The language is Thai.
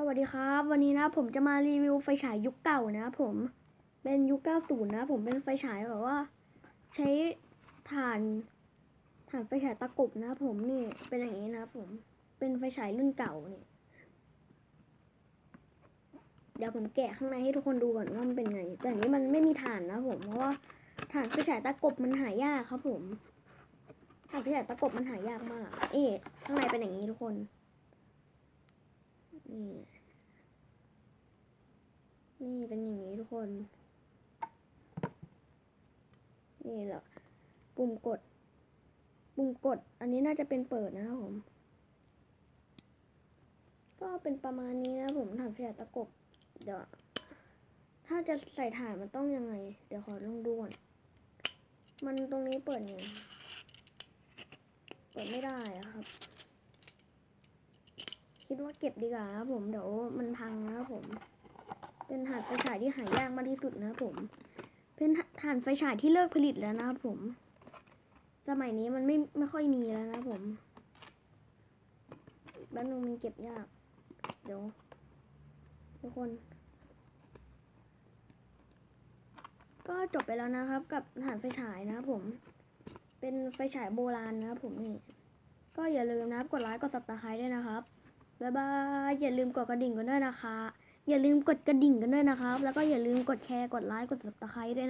สวัสดีครับ วันนี้นะผมจะมารีวิวไฟฉายยุคเก่านะผมเป็นยุค 90 นะ ผมเป็นไฟฉายแบบว่า ใช้ถ่านถ่านไฟฉายตะกบนะ ผมนี่เป็นอย่างนี้นะผมเป็นไฟฉายรุ่นเก่านี่เดี๋ยวผมแกะข้างในให้ทุกคนดูก่อนว่ามันเป็นไง แต่อันนี้มันไม่มีถ่านนะผมเพราะว่าถ่านไฟฉายตะกบมันหายากครับผมถ่านไฟฉายตะกบมันหายากมากเอ๊ะข้างในเป็นอย่างนี้ทุกคน นี่ นี่เป็นอย่างนี้ทุกคน นี่แหละปุ่มกด ปุ่มกด อันนี้น่าจะเป็นเปิดนะครับผม ก็เป็นประมาณนี้นะผมถ่านไฟฉายตะกบ เดี๋ยว ถ้าจะใส่ถ่านมันต้องยังไง เดี๋ยวขอลองดูก่อน มันตรงนี้เปิดไงเปิดไม่ได้อะครับ คิดว่าเก็บดีกว่าครับผมเดี๋ยวมันพังนะครับผม เป็นถ่านไฟฉายที่หายากมากที่สุดนะครับผม เป็นถ่านไฟฉายที่เลิกผลิตแล้วนะครับผม สมัยนี้มันไม่ไม่ค่อยมีแล้วนะครับผมบ้านนึงมันเก็บยาก เดี๋ยวทุกคน ก็จบไปแล้วนะครับ กับถ่านไฟฉายนะครับผม เป็นไฟฉายโบราณนะครับผมนี่ก็อย่าลืมนะครับ กดไลค์ กด subscribe ด้วยนะครับ บ๊ายบาย อย่าลืมกดกระดิ่งกันด้วยนะคะ อย่าลืมกดกระดิ่งกันด้วยนะครับ แล้วก็อย่าลืมกดแชร์ กดไลค์ กดติดตามด้วยนะ